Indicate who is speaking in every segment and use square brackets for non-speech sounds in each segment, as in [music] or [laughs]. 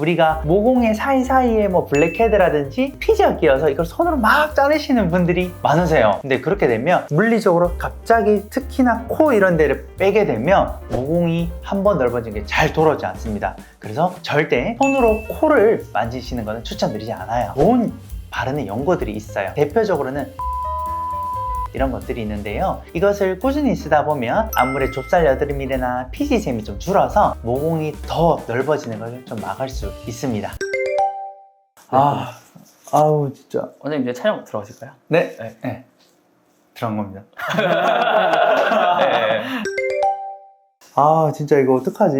Speaker 1: 우리가 모공의 사이사이에 뭐 블랙헤드라든지 피지가 끼어서 이걸 손으로 막 자르시는 분들이 많으세요. 근데 그렇게 되면 물리적으로 갑자기 특히나 코 이런 데를 빼게 되면 모공이 한 번 넓어진 게 잘 돌아오지 않습니다. 그래서 절대 손으로 코를 만지시는 것은 추천드리지 않아요. 좋은 바르는 연고들이 있어요. 대표적으로는 이런 것들이 있는데요. 이것을 꾸준히 쓰다 보면 아무래도 좁쌀 여드름이나 피지샘이 좀 줄어서 모공이 더 넓어지는 걸좀 막을 수 있습니다. 아, 아우 진짜.
Speaker 2: 원장님 이제 촬영 들어가실까요?
Speaker 1: 네, 네, 네. 들어간 겁니다. [laughs]
Speaker 2: 네.
Speaker 1: 아, 진짜 이거 어떡하지?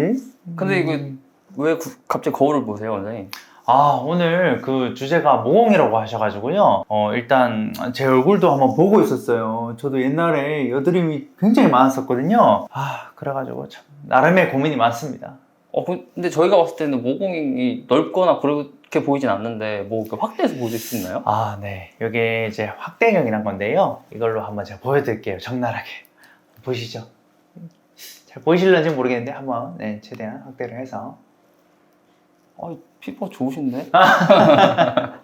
Speaker 2: 근데 이거
Speaker 1: 음.
Speaker 2: 왜 구- 갑자기 거울을 보세요, 원장님?
Speaker 1: 아, 오늘 그 주제가 모공이라고 하셔가지고요. 어, 일단 제 얼굴도 한번 보고 있었어요. 저도 옛날에 여드름이 굉장히 많았었거든요. 아, 그래가지고 참, 나름의 고민이 많습니다.
Speaker 2: 어, 그- 근데 저희가 봤을 때는 모공이 넓거나 그렇게 보이진 않는데 뭐 확대해서 보실 수 있나요?
Speaker 1: 아, 네. 이게 이제 확대경이란 건데요. 이걸로 한번 제가 보여드릴게요. 적나라하게. 보시죠. 잘 보이실런지 모르겠는데 한번 네, 최대한 확대를 해서.
Speaker 2: 아, 피부가 좋으신데? [laughs]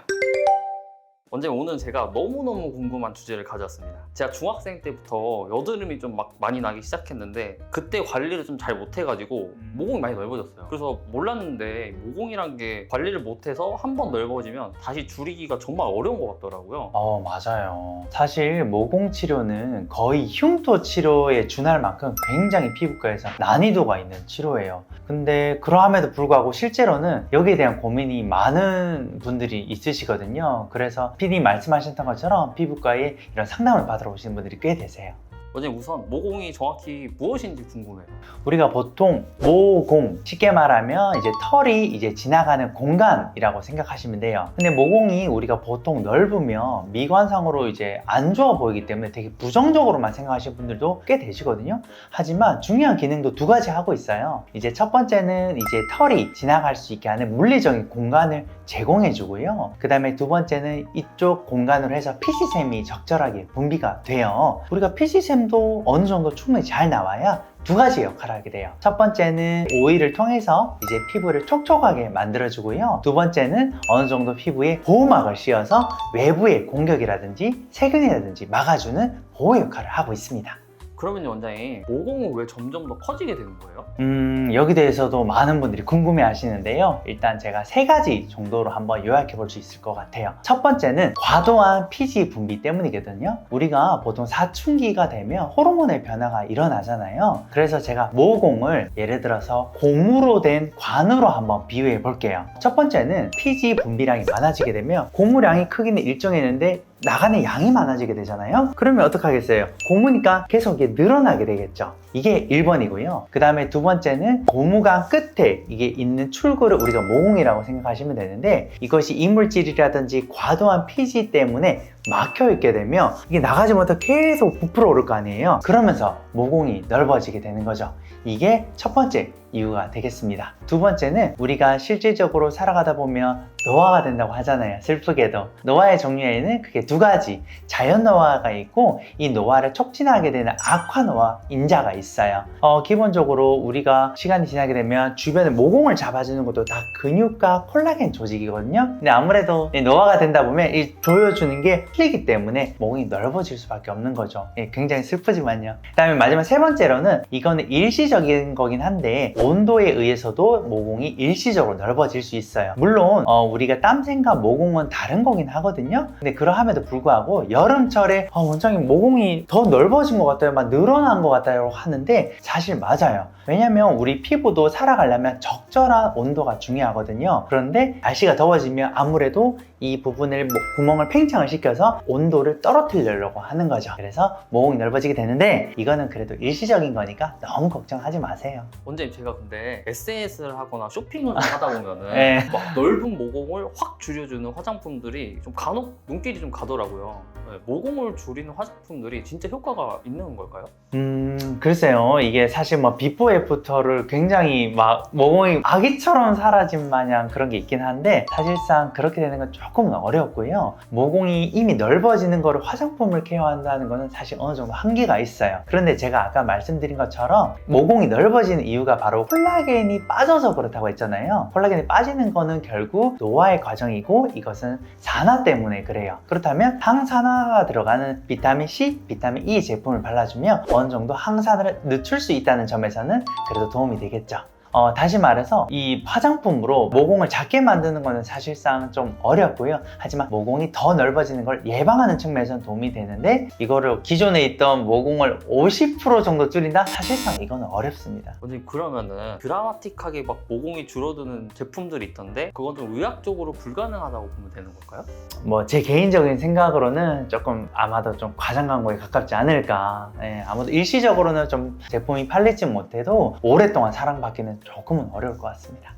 Speaker 2: 원장님 오늘 제가 너무너무 궁금한 주제를 가져왔습니다. 제가 중학생 때부터 여드름이 좀 막 많이 나기 시작했는데 그때 관리를 좀 잘 못해가지고
Speaker 1: 음.
Speaker 2: 모공이 많이 넓어졌어요. 그래서 몰랐는데 모공이란 게 관리를 못해서 한 번 넓어지면 다시 줄이기가 정말 어려운 것 같더라고요.
Speaker 1: 어, 맞아요. 사실 모공 치료는 거의 흉터 치료에 준할 만큼 굉장히 피부과에서 난이도가 있는 치료예요. 근데 그러함에도 불구하고 실제로는 여기에 대한 고민이 많은 분들이 있으시거든요. 그래서 PD 말씀하셨던 것처럼 피부과에 이런 상담을 받으러 오시는 분들이 꽤 되세요.
Speaker 2: 원장님 우선 모공이 정확히 무엇인지 궁금해요.
Speaker 1: 우리가 보통 모공 쉽게 말하면 이제 털이 이제 지나가는 공간이라고 생각하시면 돼요. 근데 모공이 우리가 보통 넓으면 미관상으로 이제 안 좋아 보이기 때문에 되게 부정적으로만 생각하시는 분들도 꽤 되시거든요. 하지만 중요한 기능도 두 가지 하고 있어요. 이제 첫 번째는 이제 털이 지나갈 수 있게 하는 물리적인 공간을 제공해 주고요. 그 다음에 두 번째는 이쪽 공간으로 해서 피지샘이 적절하게 분비가 돼요. 우리가 피 지샘도 어느 정도 충분히 잘 나와야 두 가지 역할을 하게 돼요. 첫 번째는 오일을 통해서 이제 피부를 촉촉하게 만들어주고요. 두 번째는 어느 정도 피부에 보호막을 씌워서 외부의 공격이라든지 세균이라든지 막아주는 보호 역할을 하고 있습니다.
Speaker 2: 그러면 원장님 모공은 왜 점점 더 커지게 되는 거예요?
Speaker 1: 음, 여기 대해서도 많은 분들이 궁금해 하시는데요. 일단 제가 세 가지 정도로 한번 요약해 볼 수 있을 것 같아요. 첫 번째는 과도한 피지 분비 때문이거든요. 우리가 보통 사춘기가 되면 호르몬의 변화가 일어나잖아요. 그래서 제가 모공을 예를 들어서 고무로 된 관으로 한번 비유해 볼게요. 첫 번째는 피지 분비량이 많아지게 되면 고무량이 크기는 일정했는데 나가는 양이 많아지게 되잖아요. 그러면 어떡하겠어요? 고무니까 계속 이게 늘어나게 되겠죠. 이게 1번이고요. 그 다음에 두 번째는 고무관 끝에 이게 있는 출구를 우리가 모공이라고 생각하시면 되는데 이것이 이물질이라든지 과도한 피지 때문에 막혀 있게 되면 이게 나가지 못해 계속 부풀어 오를 거 아니에요. 그러면서 모공이 넓어지게 되는 거죠. 이게 첫 번째 이유가 되겠습니다. 두 번째는 우리가 실질적으로 살아가다 보면 노화가 된다고 하잖아요. 슬프게도. 노화의 종류에는 그게 두 가지. 자연 노화가 있고 이 노화를 촉진하게 되는 악화 노화 인자가 있어요. 어, 기본적으로 우리가 시간이 지나게 되면 주변에 모공을 잡아주는 것도 다 근육과 콜라겐 조직이거든요. 근데 아무래도 이 노화가 된다 보면 이 조여주는 게 풀리기 때문에 모공이 넓어질 수밖에 없는 거죠. 예, 굉장히 슬프지만요. 그 다음에 마지막 세 번째로는 이거는 일시적인 거긴 한데 온도에 의해서도 모공이 일시적으로 넓어질 수 있어요. 물론 어, 우리가 땀샘과 모공은 다른 거긴 하거든요. 근데 그러함에도 불구하고 여름철에 어, 원장님 모공이 더 넓어진 것 같아요. 막 늘어난 것 같아요. 하는데 사실 맞아요. 왜냐면 우리 피부도 살아가려면 적절한 온도가 중요하거든요. 그런데 날씨가 더워지면 아무래도 이 부분을 뭐 구멍을 팽창을 시켜서 온도를 떨어뜨리려고 하는 거죠. 그래서 모공이 넓어지게 되는데 이거는 그래도 일시적인 거니까 너무 걱정하지 마세요.
Speaker 2: 원장님 제가 근데 SNS를 하거나 쇼핑을 하다 보면은
Speaker 1: 네.
Speaker 2: 막 넓은 모공을 확 줄여주는 화장품들이 좀 간혹 눈길이 좀 가더라고요. 네, 모공을 줄이는 화장품들이 진짜 효과가 있는 걸까요?
Speaker 1: 음, 글쎄요. 이게 사실 뭐 비포 애프터를 굉장히 막 모공이 아기처럼 사라진 마냥 그런 게 있긴 한데 사실상 그렇게 되는 건 조금은 어렵고요. 모공이 이미 넓어지는 거를 화장품을 케어한다는 거는 사실 어느 정도 한계가 있어요. 그런데 제가 아까 말씀드린 것처럼 모공이 넓어지는 이유가 바로 콜라겐이 빠져서 그렇다고 했잖아요. 콜라겐이 빠지는 거는 결국 노화의 과정이고 이것은 산화 때문에 그래요. 그렇다면 항산화가 들어가는 비타민 C, 비타민 E 제품을 발라주면 어느 정도 항산화를 늦출 수 있다는 점에서는 그래도 도움이 되겠죠. 어, 다시 말해서 이 화장품으로 모공을 작게 만드는 것은 사실상 좀 어렵고요. 하지만 모공이 더 넓어지는 걸 예방하는 측면에서는 도움이 되는데 이거를 기존에 있던 모공을 50% 정도 줄인다? 사실상 이거는 어렵습니다.
Speaker 2: 원장님 그러면은 드라마틱하게 막 모공이 줄어드는 제품들이 있던데 그건 좀 의학적으로 불가능하다고 보면 되는 걸까요?
Speaker 1: 뭐 제 개인적인 생각으로는 조금 아마도 좀 과장 광고에 가깝지 않을까. 예, 아무도 일시적으로는 좀 제품이 팔리지 못해도 오랫동안 사랑받기는 조금은 어려울 것 같습니다.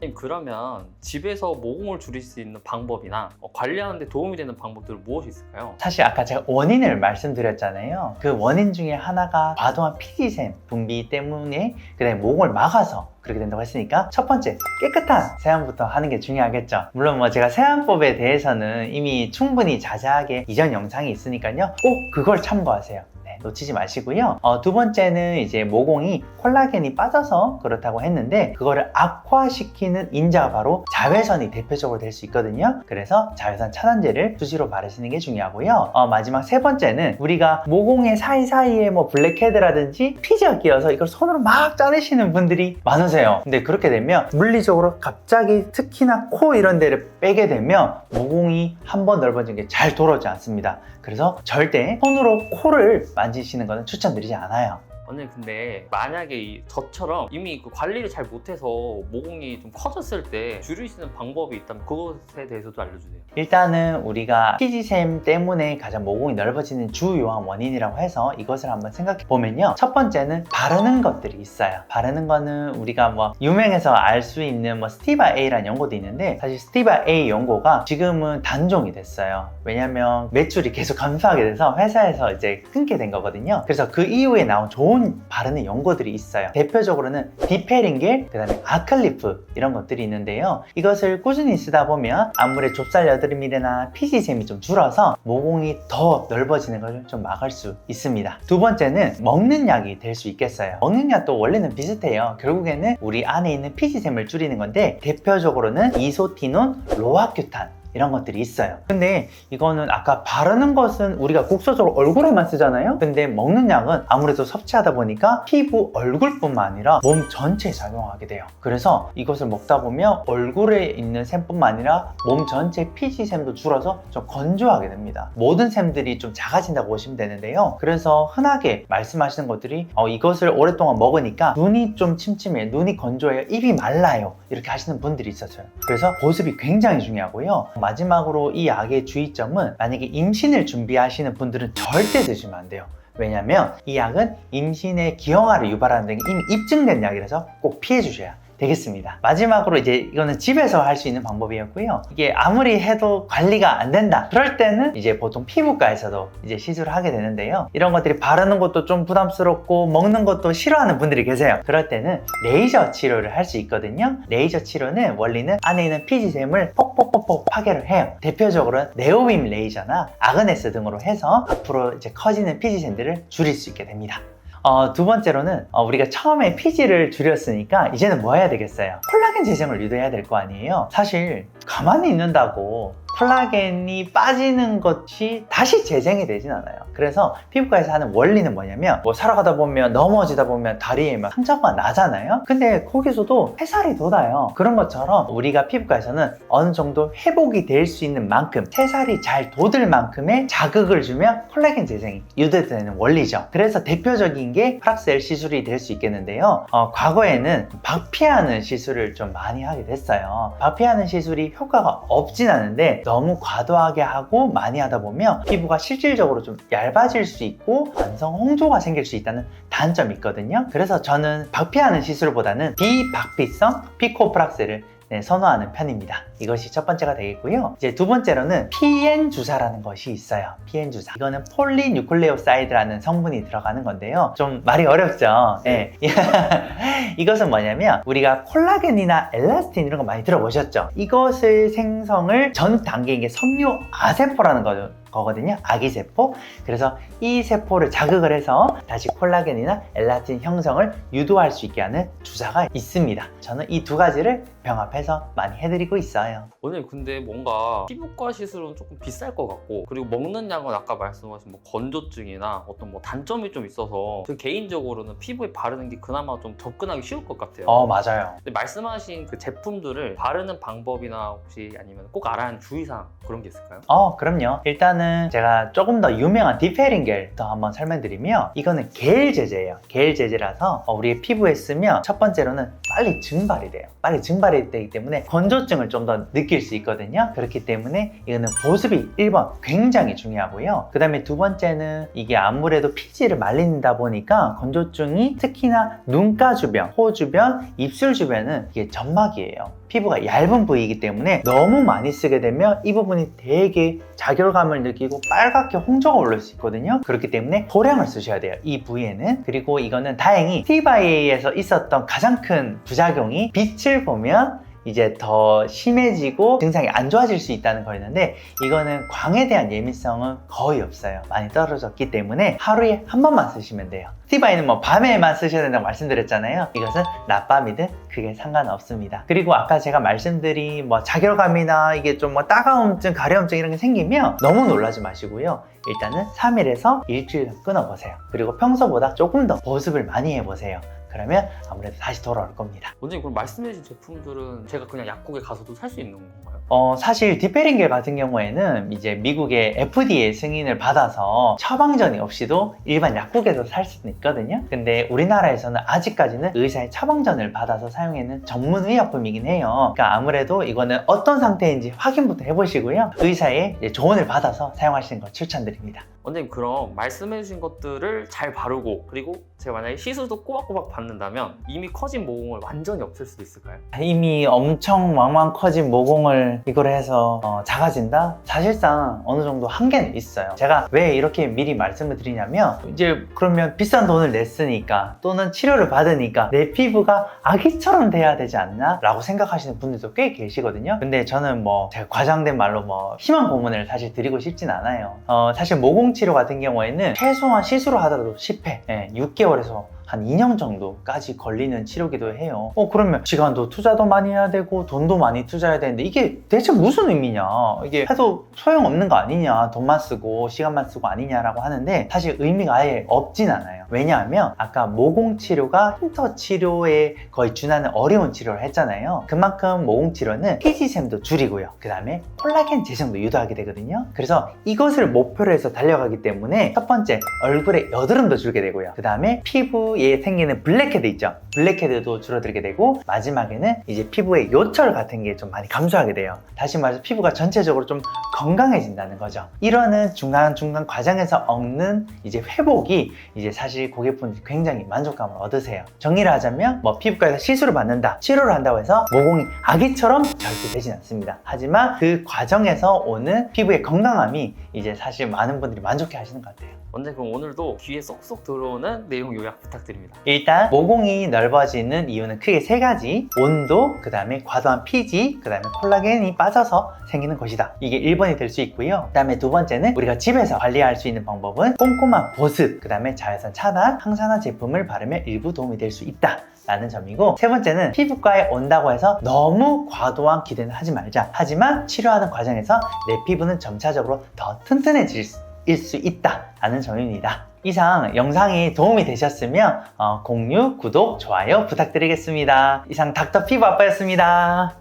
Speaker 2: 선생님, 그러면 집에서 모공을 줄일 수 있는 방법이나 어, 관리하는 데 도움이 되는 방법들은 무엇이 있을까요?
Speaker 1: 사실 아까 제가 원인을 말씀드렸잖아요. 그 원인 중에 하나가 과도한 피지샘 분비 때문에 그다음에 모공을 막아서 그렇게 된다고 했으니까 첫 번째 깨끗한 세안부터 하는 게 중요하겠죠. 물론 뭐 제가 세안법에 대해서는 이미 충분히 자세하게 이전 영상이 있으니까요. 꼭 그걸 참고하세요. 네, 놓치지 마시고요. 어, 두 번째는 이제 모공이 콜라겐이 빠져서 그렇다고 했는데 그거를 악화시키는 인자가 바로 자외선이 대표적으로 될 수 있거든요. 그래서 자외선 차단제를 수시로 바르시는 게 중요하고요. 어, 마지막 세 번째는 우리가 모공의 사이사이에 뭐 블랙헤드라든지 피지가 끼어서 이걸 손으로 막 짜내시는 분들이 많으세요. 근데 그렇게 되면 물리적으로 갑자기 특히나 코 이런 데를 빼게 되면 모공이 한 번 넓어진 게 잘 돌아오지 않습니다. 그래서 절대 손으로 코를 만지시는 것은 추천드리지 않아요.
Speaker 2: 원장님 근데 만약에 이 저처럼 이미 그 관리를 잘 못해서 모공이 좀 커졌을 때 줄일 수 있는 방법이 있다면 그것에 대해서도 알려주세요.
Speaker 1: 일단은 우리가 피지샘 때문에 가장 모공이 넓어지는 주요한 원인이라고 해서 이것을 한번 생각해 보면요. 첫 번째는 바르는 것들이 있어요. 바르는 거는 우리가 뭐 유명해서 알 수 있는 뭐 스티바 A라는 연고도 있는데 사실 스티바 A 연고가 지금은 단종이 됐어요. 왜냐면 매출이 계속 감소하게 돼서 회사에서 이제 끊게 된 거거든요. 그래서 그 이후에 나온 좋은 바르는 연고들이 있어요. 대표적으로는 디페링겔, 그 다음에 아클리프 이런 것들이 있는데요. 이것을 꾸준히 쓰다 보면 아무래도 좁쌀 여드름이나 피지샘이 좀 줄어서 모공이 더 넓어지는 걸좀 막을 수 있습니다. 두 번째는 먹는 약이 될 수 있겠어요. 먹는 약도 원래는 비슷해요. 결국에는 우리 안에 있는 피지샘을 줄이는 건데 대표적으로는 이소티논, 로아큐탄 이런 것들이 있어요. 근데 이거는 아까 바르는 것은 우리가 국소적으로 얼굴에만 쓰잖아요. 근데 먹는 약은 아무래도 섭취하다 보니까 피부 얼굴뿐만 아니라 몸 전체에 작용하게 돼요. 그래서 이것을 먹다 보면 얼굴에 있는 샘뿐만 아니라 몸 전체 피지샘도 줄어서 좀 건조하게 됩니다. 모든 샘들이 좀 작아진다고 보시면 되는데요. 그래서 흔하게 말씀하시는 것들이 어, 이것을 오랫동안 먹으니까 눈이 좀 침침해, 눈이 건조해요, 입이 말라요. 이렇게 하시는 분들이 있었어요. 그래서 보습이 굉장히 중요하고요. 마지막으로 이 약의 주의점은 만약에 임신을 준비하시는 분들은 절대 드시면 안 돼요. 왜냐면 이 약은 임신의 기형아를 유발하는 게 이미 입증된 약이라서 꼭 피해 주셔야 되겠습니다. 마지막으로 이제 이거는 집에서 할 수 있는 방법이었고요. 이게 아무리 해도 관리가 안 된다. 그럴 때는 이제 보통 피부과에서도 이제 시술을 하게 되는데요. 이런 것들이 바르는 것도 좀 부담스럽고 먹는 것도 싫어하는 분들이 계세요. 그럴 때는 레이저 치료를 할 수 있거든요. 레이저 치료는 원리는 안에 있는 피지샘을 폭폭폭폭 파괴를 해요. 대표적으로는 네오빔 레이저나 아그네스 등으로 해서 앞으로 이제 커지는 피지샘들을 줄일 수 있게 됩니다. 어, 두 번째로는 어, 우리가 처음에 피지를 줄였으니까 이제는 뭐 해야 되겠어요? 콜라겐 재생을 유도해야 될 거 아니에요? 사실 가만히 있는다고 콜라겐이 빠지는 것이 다시 재생이 되진 않아요. 그래서 피부과에서 하는 원리는 뭐냐면 뭐 살아가다 보면 넘어지다 보면 다리에 막 상처가 나잖아요. 근데 거기서도 해살이 돋아요. 그런 것처럼 우리가 피부과에서는 어느 정도 회복이 될 수 있는 만큼 해살이 잘 돋을 만큼의 자극을 주면 콜라겐 재생이 유도되는 원리죠. 그래서 대표적인 게 프락셀 시술이 될 수 있겠는데요. 어, 과거에는 박피하는 시술을 좀 많이 하게 됐어요. 박피하는 시술이 효과가 없진 않은데 너무 과도하게 하고 많이 하다 보면 피부가 실질적으로 좀 얇아질 수 있고 완성 홍조가 생길 수 있다는 단점이 있거든요. 그래서 저는 박피하는 시술보다는 비박피성 피코프락셀을 네, 선호하는 편입니다. 이것이 첫 번째가 되겠고요. 이제 두 번째로는 PN 주사라는 것이 있어요. PN 주사. 이거는 폴리뉴클레오사이드라는 성분이 들어가는 건데요. 좀 말이 어렵죠. 네. [laughs] 이것은 뭐냐면 우리가 콜라겐이나 엘라스틴 이런 거 많이 들어보셨죠? 이것을 생성을 전 단계인 게 섬유 아세포라는 거죠. 거거든요. 아기 세포. 그래서 이 세포를 자극을 해서 다시 콜라겐이나 엘라스틴 형성을 유도할 수 있게 하는 주사가 있습니다. 저는 이 두 가지를 병합해서 많이 해드리고 있어요.
Speaker 2: 원장님 근데 뭔가 피부과 시술은 조금 비쌀 것 같고 그리고 먹는 약은 아까 말씀하신 뭐 건조증이나 어떤 뭐 단점이 좀 있어서 저 개인적으로는 피부에 바르는 게 그나마 좀 접근하기 쉬울 것 같아요.
Speaker 1: 어, 맞아요.
Speaker 2: 근데 말씀하신 그 제품들을 바르는 방법이나 혹시 아니면 꼭 알아야 하는 주의사항 그런 게 있을까요?
Speaker 1: 어, 그럼요. 일단은 제가 조금 더 유명한 디페링겔부터 한번 설명드리면 이거는 겔 제제예요. 겔 제제라서 어, 우리 피부에 쓰면 첫 번째로는 빨리 증발이 돼요. 빨리 증발 이 되기 때문에 건조증을 좀 더 느낄 수 있거든요. 그렇기 때문에 이거는 보습이 1번 굉장히 중요하고요. 그 다음에 두 번째는 이게 아무래도 피지를 말린다 보니까 건조증이 특히나 눈가 주변, 코 주변, 입술 주변은 이게 점막이에요. 피부가 얇은 부위이기 때문에 너무 많이 쓰게 되면 이 부분이 되게 자결감을 느끼고 빨갛게 홍조가 올릴 수 있거든요. 그렇기 때문에 소량을 쓰셔야 돼요. 이 부위에는. 그리고 이거는 다행히 티바이에서 있었던 가장 큰 부작용이 빛을 보면 이제 더 심해지고 증상이 안 좋아질 수 있다는 거였는데 이거는 광에 대한 예민성은 거의 없어요. 많이 떨어졌기 때문에 하루에 한 번만 쓰시면 돼요. 티바이는 뭐 밤에만 쓰셔야 된다고 말씀드렸잖아요. 이것은 낮밤이든 그게 상관없습니다. 그리고 아까 제가 말씀드린 뭐 자결감이나 이게 좀 뭐 따가움증, 가려움증 이런 게 생기면 너무 놀라지 마시고요. 일단은 3일에서 일주일 끊어보세요. 그리고 평소보다 조금 더 보습을 많이 해보세요. 그러면 아무래도 다시 돌아올 겁니다.
Speaker 2: 원장님 그럼 말씀해주신 제품들은 제가 그냥 약국에 가서도 살 수 있는 건가요?
Speaker 1: 어, 사실 디페링겔 같은 경우에는 이제 미국의 FDA 승인을 받아서 처방전이 없이도 일반 약국에서 살 수는 있거든요. 근데 우리나라에서는 아직까지는 의사의 처방전을 받아서 사용하는 전문 의약품이긴 해요. 그러니까 아무래도 이거는 어떤 상태인지 확인부터 해보시고요. 의사의 조언을 받아서 사용하시는 걸 추천드립니다.
Speaker 2: 원장님 그럼 말씀해주신 것들을 잘 바르고 그리고 제가 만약에 시술도 꼬박꼬박 받는다면 이미 커진 모공을 완전히 없앨 수도 있을까요?
Speaker 1: 이미 엄청 왕왕 커진 모공을 이걸 해서 어, 작아진다? 사실상 어느 정도 한계는 있어요. 제가 왜 이렇게 미리 말씀을 드리냐면 이제 그러면 비싼 돈을 냈으니까 또는 치료를 받으니까 내 피부가 아기처럼 돼야 되지 않나? 라고 생각하시는 분들도 꽤 계시거든요. 근데 저는 뭐 제가 과장된 말로 뭐 희망 고문을 사실 드리고 싶진 않아요. 어, 사실 모공 치료 같은 경우에는 최소한 시술을 하더라도 10회, 6개월에서 한 2년 정도까지 걸리는 치료기도 해요. 어, 그러면 시간도 투자도 많이 해야 되고 돈도 많이 투자해야 되는데 이게 대체 무슨 의미냐? 이게 해도 소용없는 거 아니냐? 돈만 쓰고 시간만 쓰고 아니냐라고 하는데 사실 의미가 아예 없진 않아요. 왜냐하면 아까 모공 치료가 힌터 치료에 거의 준하는 어려운 치료를 했잖아요. 그만큼 모공 치료는 피지샘도 줄이고요. 그 다음에 콜라겐 재생도 유도하게 되거든요. 그래서 이것을 목표로 해서 달려가기 때문에 첫 번째 얼굴에 여드름도 줄게 되고요. 그 다음에 피부에 생기는 블랙헤드 있죠. 블랙헤드도 줄어들게 되고 마지막에는 이제 피부의 요철 같은 게 좀 많이 감소하게 돼요. 다시 말해서 피부가 전체적으로 좀 건강해진다는 거죠. 이러는 중간중간 과정에서 얻는 이제 회복이 이제 사실 고객분들이 굉장히 만족감을 얻으세요. 정리를 하자면 뭐 피부과에서 시술을 받는다, 치료를 한다고 해서 모공이 아기처럼 절대 되진 않습니다. 하지만 그 과정에서 오는 피부의 건강함이 이제 사실 많은 분들이 만족해 하시는 것 같아요.
Speaker 2: 원장님 그럼 오늘도 귀에 쏙쏙 들어오는 내용 요약 부탁드립니다.
Speaker 1: 일단 모공이 넓어지는 이유는 크게 세 가지. 온도, 그 다음에 과도한 피지, 그 다음에 콜라겐이 빠져서 생기는 것이다. 이게 1번이 될 수 있고요. 그 다음에 두 번째는 우리가 집에서 관리할 수 있는 방법은 꼼꼼한 보습, 그 다음에 자외선 차단, 항산화 제품을 바르면 일부 도움이 될 수 있다 라는 점이고 세 번째는 피부과에 온다고 해서 너무 과도한 기대는 하지 말자. 하지만 치료하는 과정에서 내 피부는 점차적으로 더 튼튼해질 수 일 수 있다 라는 점입니다. 이상 영상이 도움이 되셨으면 어, 공유, 구독, 좋아요 부탁드리겠습니다. 이상 닥터 피부 아빠였습니다.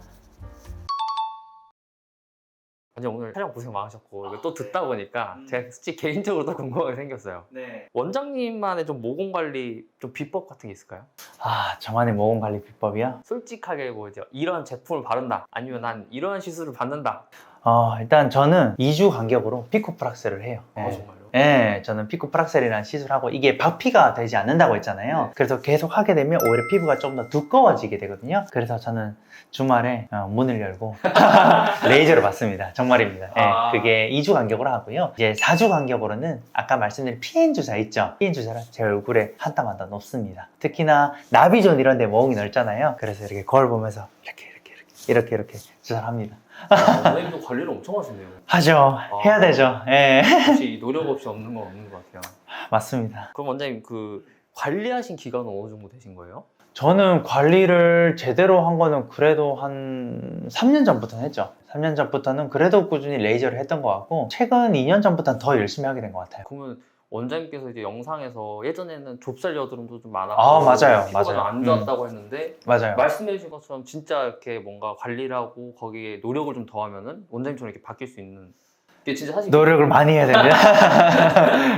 Speaker 2: 원장님 오늘 촬영 고생 많으셨고 이거 또 듣다 보니까
Speaker 1: 음.
Speaker 2: 제가 솔직히 개인적으로 더 궁금한 게 생겼어요.
Speaker 1: 네.
Speaker 2: 원장님만의 좀 모공 관리 좀 비법 같은 게 있을까요?
Speaker 1: 아, 저만의 모공 관리 비법이요?
Speaker 2: 솔직하게 뭐 이제 이런 제품을 바른다 아니면 난 이런 시술을 받는다.
Speaker 1: 어, 일단 저는 2주 간격으로 피코 프락스를 해요.
Speaker 2: 아
Speaker 1: 네.
Speaker 2: 정말요?
Speaker 1: 네, 저는 피코 프락셀이라는 시술하고 이게 박피가 되지 않는다고 했잖아요.
Speaker 2: 네.
Speaker 1: 그래서 계속 하게 되면 오히려 피부가 좀 더 두꺼워지게 되거든요. 그래서 저는 주말에 어, 문을 열고 [laughs] 레이저를 받습니다. 정말입니다. 네,
Speaker 2: 아.
Speaker 1: 그게 2주 간격으로 하고요. 이제 4주 간격으로는 아까 말씀드린 PN 주사 있죠? PN 주사를 제 얼굴에 한 땀 한 땀 놓습니다. 특히나 나비존 이런 데 모공이 넓잖아요. 그래서 이렇게 거울 보면서 이렇게 이렇게 이렇게 이렇게 이렇게 조절합니다.
Speaker 2: 아, 원장님도 관리를 엄청 하시네요.
Speaker 1: 하죠. 해야 되죠. 예.
Speaker 2: 역시 노력 없이 없는 건 없는 것 같아요.
Speaker 1: 맞습니다.
Speaker 2: 그럼 원장님 그 관리하신 기간은 어느 정도 되신 거예요?
Speaker 1: 저는 관리를 제대로 한 거는 그래도 한 3년 전부터는 했죠. 3년 전부터는 그래도 꾸준히 레이저를 했던 것 같고 최근 2년 전부터는 더 열심히 하게 된 것 같아요.
Speaker 2: 그러면 원장님께서 이제 영상에서 예전에는 좁쌀 여드름도 좀 많았고
Speaker 1: 아, 맞아요.
Speaker 2: 피부가
Speaker 1: 맞아요.
Speaker 2: 좀안 좋았다고 했는데
Speaker 1: 맞아요.
Speaker 2: 말씀해 주신 것처럼 진짜 이렇게 뭔가 관리를 하고 거기에 노력을 좀 더하면은 원장님처럼 이렇게 바뀔 수 있는 이게 진짜 사실
Speaker 1: 노력을 많이 해야 됩니다. [laughs]